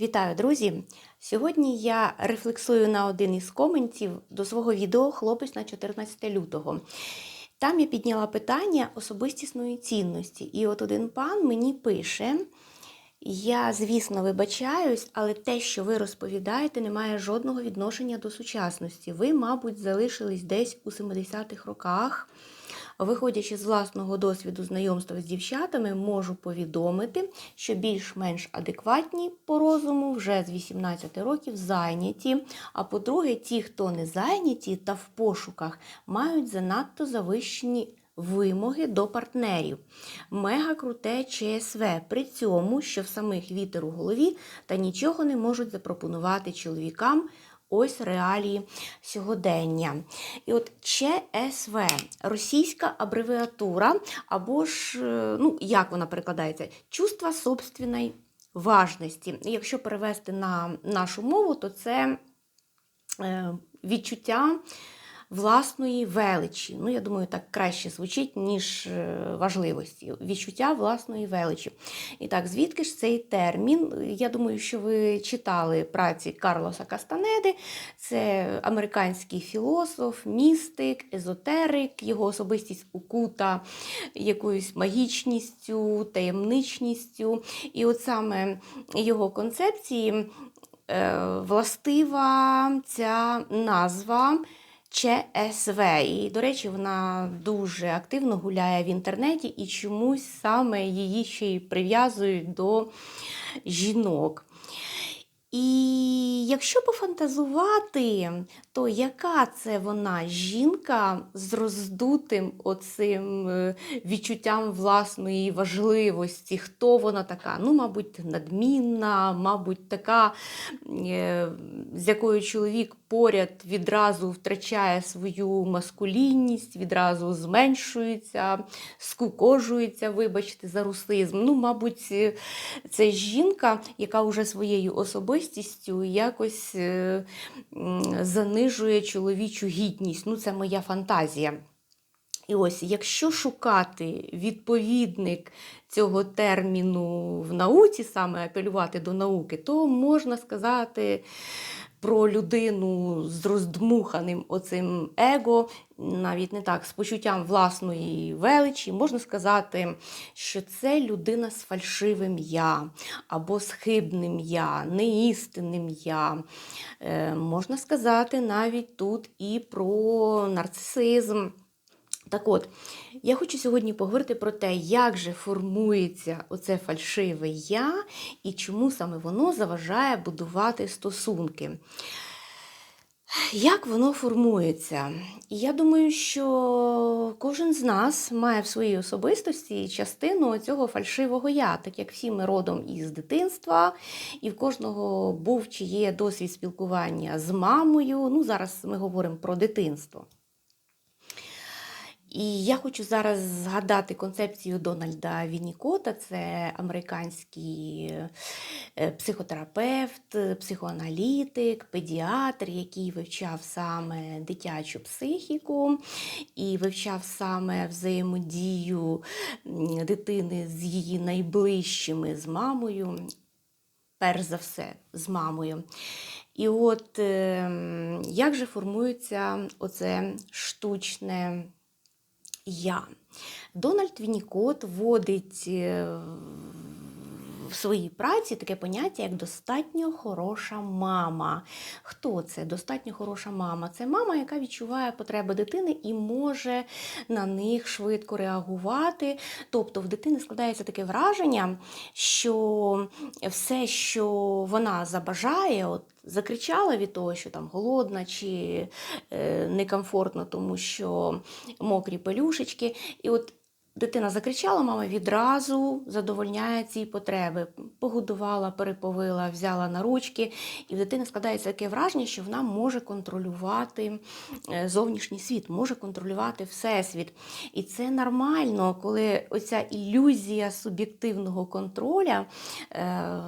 Вітаю, друзі! Сьогодні я рефлексую на один із коментів до свого відео Хлопець на 14 лютого. Там я підняла питання особистісної цінності. І от один пан мені пише: я, звісно, вибачаюсь, але те, що ви розповідаєте, не має жодного відношення до сучасності. Ви, мабуть, залишились десь у 70-х роках. Виходячи з власного досвіду знайомства з дівчатами, можу повідомити, що більш-менш адекватні по розуму вже з 18 років зайняті. А по-друге, ті, хто не зайняті та в пошуках, мають занадто завищені вимоги до партнерів. Мега круте ЧСВ. При цьому, що в самих вітер у голові та нічого не можуть запропонувати чоловікам. Ось реалії сьогодення. І от ЧСВ російська абревіатура, або ж, е, ну, як вона перекладається, чувство собственної важності. Якщо перевести на нашу мову, то це е, відчуття власної величі. Ну, я думаю, так краще звучить, ніж е, важливості. Відчуття власної величі. І так, звідки ж цей термін? Я думаю, що ви читали праці Карлоса Кастанеди, це американський філософ, містик, езотерик, його особистість укута якоюсь магічністю, таємничністю. І от саме його концепції е, властива ця назва. ЧСВ. І, до речі, вона дуже активно гуляє в інтернеті і чомусь саме її ще й прив'язують до жінок. І якщо пофантазувати, то яка це вона жінка з роздутим оцим е, відчуттям власної важливості? Хто вона така? Ну, мабуть, надмінна, мабуть, така, е, з якою чоловік поряд відразу втрачає свою маскулінність, відразу зменшується, скукожується, вибачте, за русизм. Ну, мабуть, це жінка, яка вже своєю особистістю якось е, занижує чоловічу гідність. Ну, це моя фантазія. І ось, якщо шукати відповідник цього терміну в науці, саме апелювати до науки, то можна сказати про людину з роздмуханим оцим его, навіть не так, з почуттям власної величі, можна сказати, що це людина з фальшивим я або з хибним я, неістинним я. Е, Можна сказати навіть тут і про нарцисизм. Так от, я хочу сьогодні поговорити про те, як же формується оце фальшиве я і чому саме воно заважає будувати стосунки. Як воно формується? Я думаю, що кожен з нас має в своїй особистості частину цього фальшивого я, так як всі ми родом із дитинства, і в кожного був чи є досвід спілкування з мамою. Ну, зараз ми говоримо про дитинство. І я хочу зараз згадати концепцію Дональда Віннікота, це американський е, психотерапевт, психоаналітик, педіатр, який вивчав саме дитячу психіку і вивчав саме взаємодію дитини з її найближчими, з мамою, перш за все, з мамою. І от ем, як же формується оце штучне я. Дональд Вінікот вводить е, своїй праці таке поняття, як достатньо хороша мама. Хто це? Достатньо хороша мама? Це мама, яка відчуває потреби дитини і може на них швидко реагувати. Тобто в дитини складається таке враження, що все, що вона забажає, от закричала від того, що там голодна чи е, некомфортно, тому що мокрі пелюшечки. І от Дитина закричала, мама відразу задовольняє ці потреби. Погодувала, переповила, взяла на ручки, і в дитини складається таке враження, що вона може контролювати е, зовнішній світ, може контролювати всесвіт. І це нормально, коли оця ілюзія суб'єктивного контроля. Е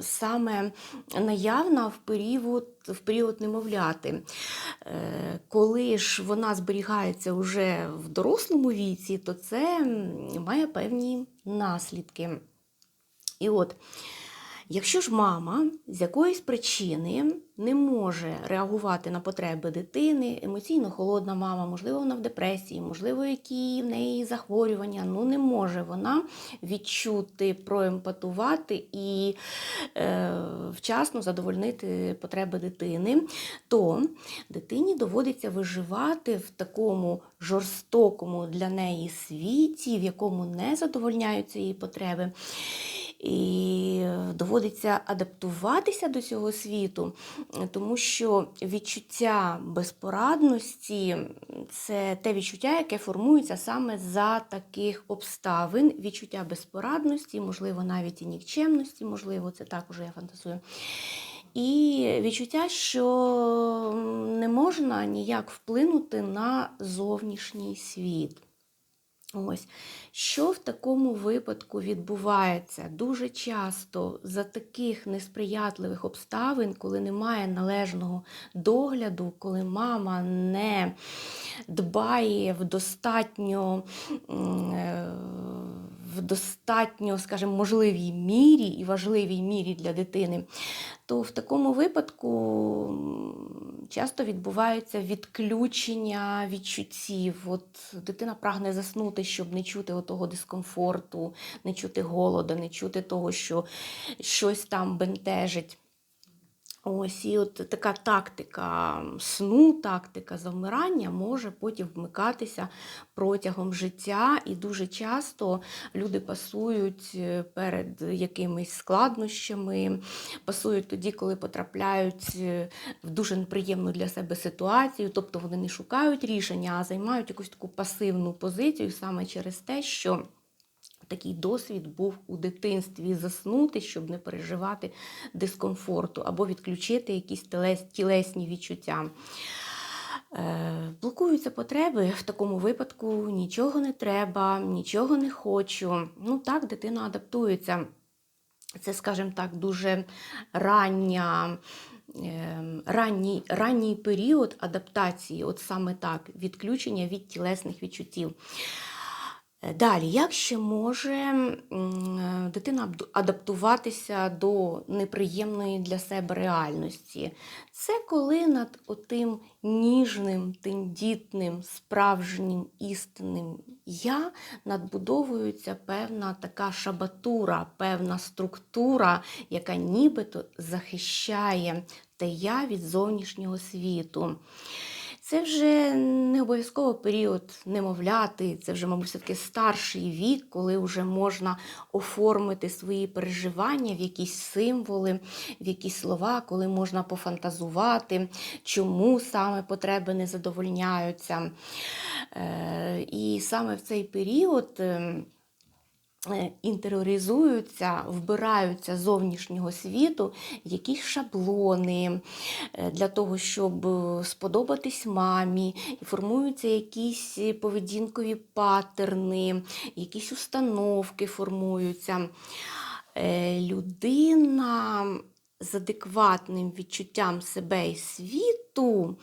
саме наявна в період в період немовляти. Е, коли ж вона зберігається вже в дорослому віці, то це має певні наслідки. І от, Якщо ж мама з якоїсь причини не може реагувати на потреби дитини, емоційно холодна мама, можливо, вона в депресії, можливо, які в неї захворювання, ну не може вона відчути, проемпатувати і е, вчасно задовольнити потреби дитини, то дитині доводиться виживати в такому жорстокому для неї світі, в якому не задовольняються її потреби. І доводиться адаптуватися до цього світу, тому що відчуття безпорадності це те відчуття, яке формується саме за таких обставин. Відчуття безпорадності, можливо, навіть і нікчемності, можливо, це так уже я фантазую. І відчуття, що не можна ніяк вплинути на зовнішній світ. Ось, що в такому випадку відбувається? Дуже часто за таких несприятливих обставин, коли немає належного догляду, коли мама не дбає в достатньо е, в достатньо, скажімо, можливій мірі і важливій мірі для дитини, то в такому випадку часто відбувається відключення відчуттів. От Дитина прагне заснути, щоб не чути того дискомфорту, не чути голода, не чути того, що щось там бентежить. Ось і от така тактика сну, тактика завмирання може потім вмикатися протягом життя, і дуже часто люди пасують е, перед якимись складнощами, пасують тоді, коли потрапляють е, в дуже неприємну для себе ситуацію, тобто вони не шукають рішення, а займають якусь таку пасивну позицію саме через те, що такий досвід був у дитинстві заснути, щоб не переживати дискомфорту, або відключити якісь тілесні відчуття. Е, блокуються потреби в такому випадку нічого не треба, нічого не хочу. Ну так, дитина адаптується. Це, скажімо так, дуже рання. Ем, ранній ранній період адаптації, от саме так, відключення від тілесних відчуттів. Е, далі, як ще може дитина адаптуватися до неприємної для себе реальності? Це коли над отим ніжним, тендітним, справжнім істинним я надбудовується певна така шабатура, певна структура, яка нібито захищає те я від зовнішнього світу. Це вже не обов'язково період немовляти, це вже, мабуть, все-таки старший вік, коли вже можна оформити свої переживання в якісь символи, в якісь слова, коли можна пофантазувати, чому саме потреби не задовольняються. Е, і саме в цей період. Е, інтероризуються, вбираються з зовнішнього світу якісь шаблони е, для того, щоб сподобатись мамі, формуються якісь поведінкові паттерни, якісь установки формуються. Е, людина з адекватним відчуттям себе і світу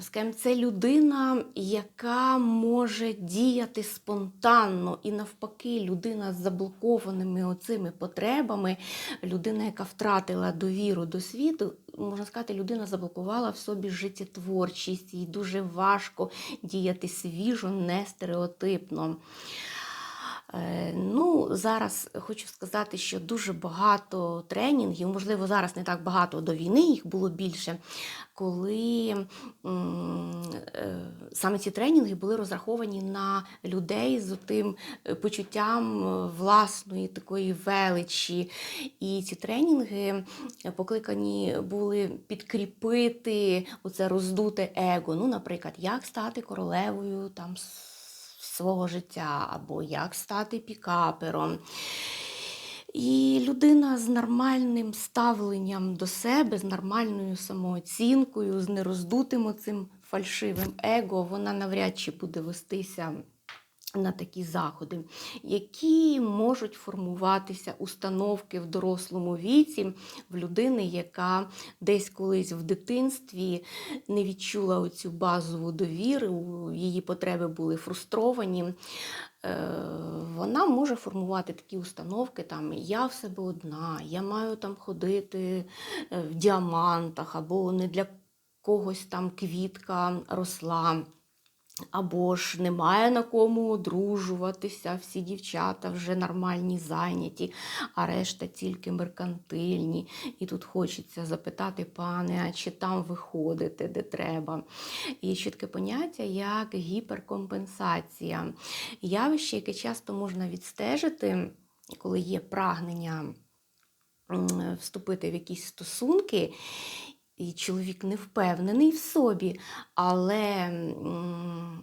скажімо, це людина, яка може діяти спонтанно, і навпаки, людина з заблокованими оцими потребами, людина, яка втратила довіру до світу, можна сказати, людина заблокувала в собі життєтворчість, їй дуже важко діяти свіжо, не стереотипно. Е, ну, Зараз хочу сказати, що дуже багато тренінгів, можливо, зараз не так багато до війни, їх було більше, коли е, саме ці тренінги були розраховані на людей з тим е, почуттям власної такої величі. І ці тренінги покликані були підкріпити оце роздуте его. Ну, Наприклад, як стати королевою там свого життя, або як стати пікапером. І людина з нормальним ставленням до себе, з нормальною самооцінкою, з нероздутим оцим фальшивим его, вона навряд чи буде вестися на такі заходи, які можуть формуватися установки в дорослому віці в людини, яка десь колись в дитинстві не відчула оцю базову довіру, її потреби були фрустровані. Е, Вона може формувати такі установки, там я в себе одна, я маю там ходити е, в діамантах, або не для когось там квітка росла. Або ж немає на кому одружуватися, всі дівчата вже нормальні, зайняті, а решта тільки меркантильні. І тут хочеться запитати, пане, а чи там виходите, де треба. Ще таке поняття, як гіперкомпенсація. Явище, яке часто можна відстежити, коли є прагнення вступити в якісь стосунки. І чоловік не впевнений в собі, але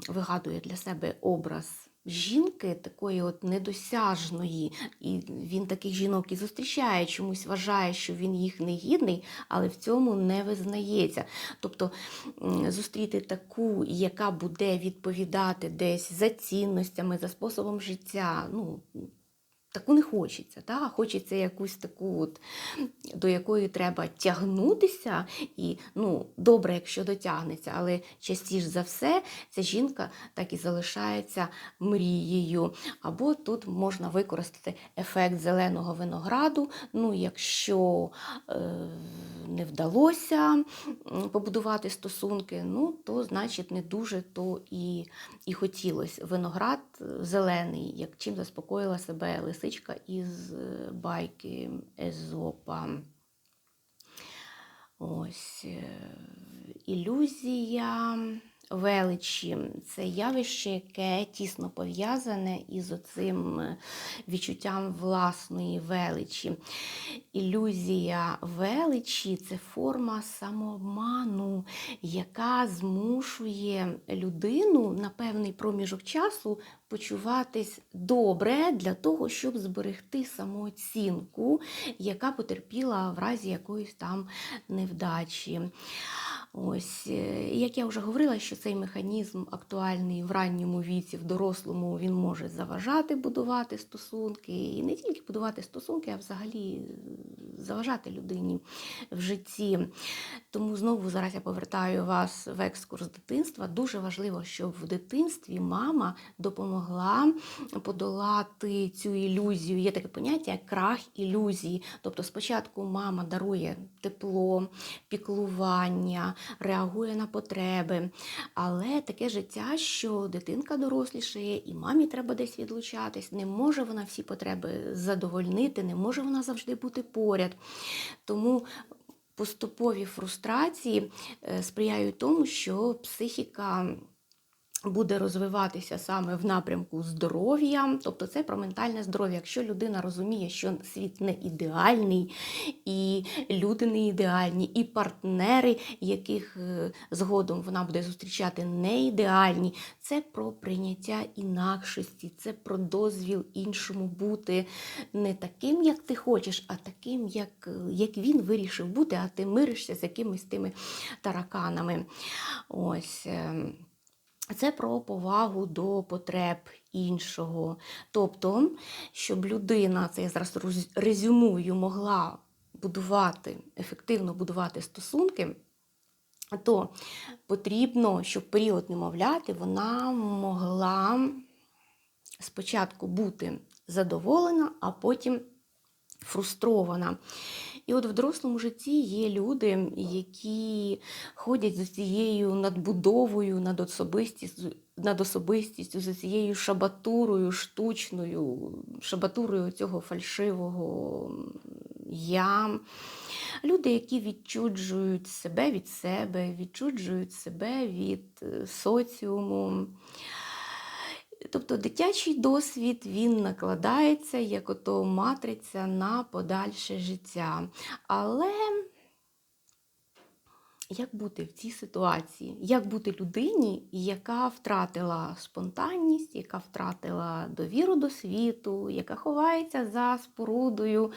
вигадує для себе образ жінки, такої от недосяжної. І він таких жінок і зустрічає, чомусь вважає, що він їх не гідний, але в цьому не визнається. Тобто зустріти таку, яка буде відповідати десь за цінностями, за способом життя. ну, Таку не хочеться, та? хочеться якусь таку, от, до якої треба тягнутися, і ну, добре, якщо дотягнеться, але частіше за все ця жінка так і залишається мрією. Або тут можна використати ефект зеленого винограду. Ну, якщо е, не вдалося побудувати стосунки, ну, то значить не дуже то і, і хотілося. Виноград зелений, як чим заспокоїла себе лисичка із е, байки Езопа. Ось е, ілюзія величі це явище, яке тісно пов'язане із оцим е, відчуттям власної величі. Ілюзія величі це форма самообману, яка змушує людину на певний проміжок часу почуватись добре для того, щоб зберегти самооцінку, яка потерпіла в разі якоїсь там невдачі. Ось, е, як я вже говорила, що цей механізм актуальний в ранньому віці, в дорослому, він може заважати будувати стосунки, і не тільки будувати стосунки, а взагалі заважати людині в житті. Тому знову зараз я повертаю вас в екскурс дитинства. Дуже важливо, щоб в дитинстві мама допомогла подолати цю ілюзію. Є таке поняття, як крах ілюзії. Тобто, спочатку мама дарує тепло, піклування реагує на потреби. Але таке життя, що дитинка дорослішає, і мамі треба десь відлучатись, не може вона всі потреби задовольнити, не може вона завжди бути поряд. Тому поступові фрустрації е, сприяють тому, що психіка буде розвиватися саме в напрямку здоров'я, тобто це про ментальне здоров'я. Якщо людина розуміє, що світ не ідеальний, і люди не ідеальні, і партнери, яких е, згодом вона буде зустрічати, не ідеальні, це про прийняття інакшості, це про дозвіл іншому бути не таким, як ти хочеш, а таким, як, як він вирішив бути, а ти миришся з якимись тими тараканами. Ось. Це про повагу до потреб іншого. Тобто, щоб людина, це я зараз резюмую, могла будувати, ефективно будувати стосунки, то потрібно, щоб період немовляти, вона могла спочатку бути задоволена, а потім фрустрована. І от в дорослому житті є люди, які ходять за цією надбудовою над особистістю, над особистістю, за цією шабатурою, штучною, шабатурою цього фальшивого я. Люди, які відчуджують себе від себе, відчуджують себе від е, соціуму. Тобто дитячий досвід він накладається як ото матриця на подальше життя. Але як бути в цій ситуації, як бути людині, яка втратила спонтанність, яка втратила довіру до світу, яка ховається за спорудою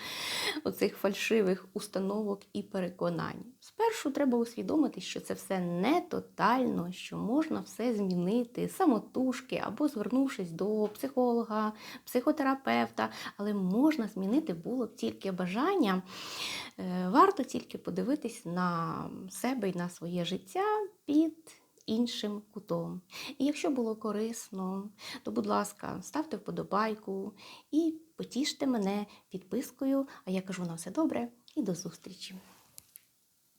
оцих фальшивих установок і переконань. Спершу треба усвідомити, що це все не тотально, що можна все змінити самотужки або звернувшись до психолога, психотерапевта, але можна змінити було б тільки бажання. Е, Варто тільки подивитись на себе і на своє життя під іншим кутом. І якщо було корисно, то, будь ласка, ставте вподобайку і потіште мене підпискою. А я кажу на все добре і до зустрічі!